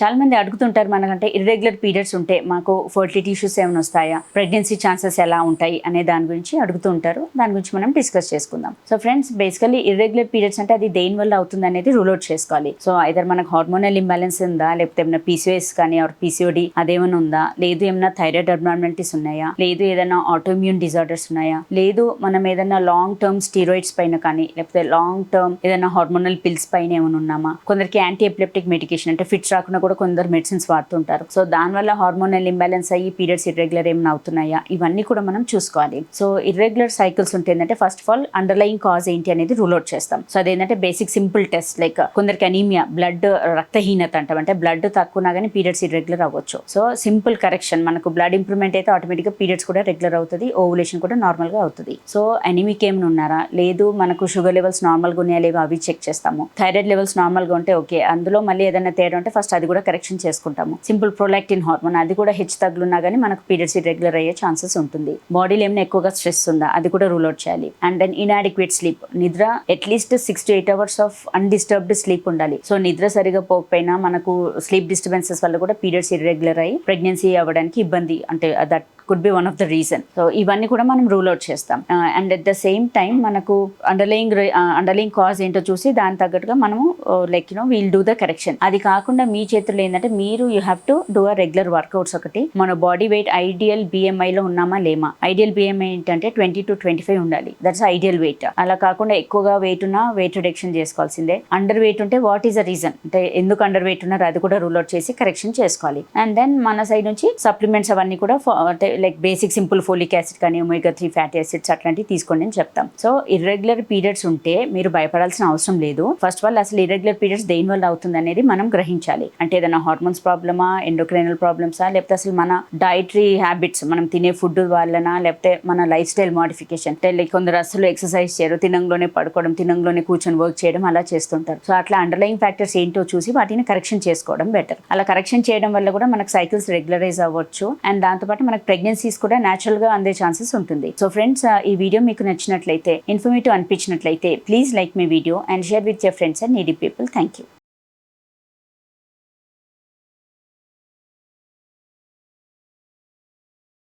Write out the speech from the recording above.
చాలా మంది అడుగుతుంటారు మనకంటే ఇర్రెగ్యులర్ పీరియడ్స్ ఉంటే మాకు ఫర్టిలిటీ ఇష్యూస్ ఏమైనా వస్తాయా? ప్రెగ్నెన్సీ ఛాన్సెస్ ఎలా ఉంటాయి? అనే దాని గురించి అడుగుతుంటారు. దాని గురించి మనం డిస్కస్ చేసుకుందాం. So friends basically irregular periods అంటే అది దేని వల్ల అవుతుంది అనేది రూల్ అవుట్ చేసుకోవాలి. సో ఐదర్ మనకు హార్మోనల్ ఇంబ్యాలెన్స్ ఉందా? లేకపోతే ఏమైనా పీసీఎస్ కానీ ఆర్ పీసీఓడి అదేమైనా ఉందా? లేదు ఏమైనా థైరాయిడ్ అబ్నార్మాలిటీస్ ఉన్నాయా? లేదు ఏదైనా ఆటోమ్యూన్ డిజార్డర్స్ ఉన్నాయా? లేదు మనం ఏదైనా లాంగ్ టర్మ్ స్టీరాయిడ్స్ పైన కానీ లేకపోతే లాంగ్ టర్మ్ ఏదైనా హార్మోనల్ పిల్స్ పైన ఏమైనా ఉన్నామా? కొందరికి యాంటీ ఎపిలెప్టిక్ మెడికేషన్ అంటే ఫిట్స్ రాకుండా కూడా కొందరు మెడిసిన్స్ వాడుతుంటారు. సో దానివల్ల హార్మోనల్ ఇంబ్యాలెన్స్ అయ్యి పీరియడ్స్ ఇర్రెగ్యులర్ ఏమైనా అవుతున్నాయా? ఇవన్నీ కూడా మనం చూసుకోవాలి. సో ఇర్రెగ్యులర్ సైకిల్స్ ఉంటే ఏంటంటే first of all underlying cause ఏంటి అనేది రూల్ అవుట్ చేస్తాం. సో అదేంటంటే బేసిక్ సింపుల్ టెస్ట్ లైక్ కొందరికి అనీమియా బ్లడ్ రక్తహీనత అంటాం. అంటే బ్లడ్ తక్కువనా కానీ పీరియడ్స్ ఇర్రెగ్యులర్ అవ్వచ్చు. సో సింపుల్ కరెక్షన్ మనకు బ్లడ్ ఇంప్రూవ్మెంట్ అయితే ఆటోమేటిక్గా పీరియడ్స్ కూడా రెగ్యులర్ అవుతుంది ఓవులేషన్ కూడా నార్మల్గా అవుతుంది. సో ఎనిమిక్ ఏమైనా ఉన్నారా? లేదు మనకు షుగర్ లెవెల్స్ నార్మల్గా ఉన్నాయా లేవో? అవి చెక్ చేస్తాము. థైరాయిడ్ లెవెల్స్ నార్మల్గా ఉంటే ఓకే అందులో మళ్ళీ ఏదైనా తేడా ఉంటే ఫస్ట్ అది కూడా కరెక్షన్ చేసుకుంటాము. సింపుల్ ప్రొలాక్టిన్ హార్మోన్ అది కూడా హెచ్చు తగ్గులున్నా కానీ మనకు పీరియడ్స్ ఇర్రెగ్యులర్ అయ్యే ఛాన్సెస్ ఉంటుంది. బాడీలో ఏమైనా ఎక్కువగా స్ట్రెస్ ఉందా అది కూడా రూల్ అవుట్ చేయాలి. అండ్ దెన్ ఇన్అడిక్వేట్ స్లీప్ నిద్ర at least six to eight hours of undisturbed sleep ఉండాలి. సో నిద్ర సరిగా పోకపోయినా మనకు స్లీప్ డిస్టర్బెన్సెస్ వల్ల కూడా పీరియడ్స్ ఇర్రెగ్యులర్ అయ్యి ప్రెగ్నెన్సీ అవ్వడానికి ఇబ్బంది అంటే that could be one of the reason so ఇవన్నీ కూడా మనం రూల్ అవుట్ చేస్తాం. And at the same time మనకు అండర్లయింగ్ అండర్లయింగ్ కాజ్ ఏంటో చూసి దాని తగ్గట్టుగా మనము like you know we'll do the correction అది కాకుండా మీ చేతుల్లో ఏంటంటే మీరు you have to do a regular workouts ఒకటి. మన బాడీ వెయిట్ ఐడియల్లో ఉన్నామా లేమా? ఐడియల్ బిఎంఐ ఏంటంటే ట్వంటీ టు ట్వంటీ ఫైవ్ ఉండాలి. దట్స్ ఐడియల్ వెయిట్ అలా కాకుండా ఎక్కువగా వెయిట్ ఉన్నా వెయిట్ రిడక్షన్ చేసుకోవాల్సిందే. అండర్ వెయిట్ ఉంటే వాట్ ఈస్ ద రీజన్ అంటే ఎందుకు అండర్ వెయిట్ ఉన్నారో అది కూడా రూల్ అవుట్ చేసి కరెక్షన్ చేసుకోవాలి. అండ్ దెన్ మన సైడ్ నుంచి సప్లిమెంట్స్ అవన్నీ కూడా అంటే like basic simple folic acid కానీ ఒమేగా త్రీ ఫ్యాటీ యాసిడ్స్ అట్లాంటివి తీసుకోండి అని చెప్తాం. సో ఇర్రెగ్యులర్ పీరియడ్స్ ఉంటే మీరు భయపడాల్సిన అవసరం లేదు. ఫస్ట్ ఆఫ్ ఆల్ అసలు ఇర్రెగ్యులర్ పీరియడ్స్ దేని వల్ల అవుతుంది అనేది మనం గ్రహించాలి. అంటే ఏదైనా హార్మోన్స్ ప్రాబ్లమా ఎండోక్రైనల్ ప్రాబ్లమ్సా లేకపోతే అసలు మన డైటరీ హ్యాబిట్స్ మనం తినే ఫుడ్ వల్లనా లేకపోతే మన లైఫ్ స్టైల్ మోడిఫికేషన్ అంటే లైక్ కొందరు అసలు ఎక్సర్సైజ్ చేయరు తినంలోనే పడుకోవడం తినంలోనే కూర్చొని వర్క్ చేయడం అలా చేస్తుంటారు. సో అట్లా అండర్లైన్ ఫ్యాక్టర్స్ ఏంటో చూసి వాటిని కరెక్షన్ చేసుకోవడం బెటర్ అలా కరెక్షన్ చేయడం వల్ల కూడా మనకు సైకిల్స్ రెగ్యులరైజ్ అవ్వచ్చు. అండ్ దాంతోపాటు మనకు ప్రెగ్నెన్సీస్ కూడా natural గా అందే ఛాన్సెస్ ఉంటుంది. సో ఫ్రెండ్స్ ఈ వీడియో మీకు నచ్చినట్లయితే informative అనిపించినట్లయితే please like my video and share with your friends and needy people thank you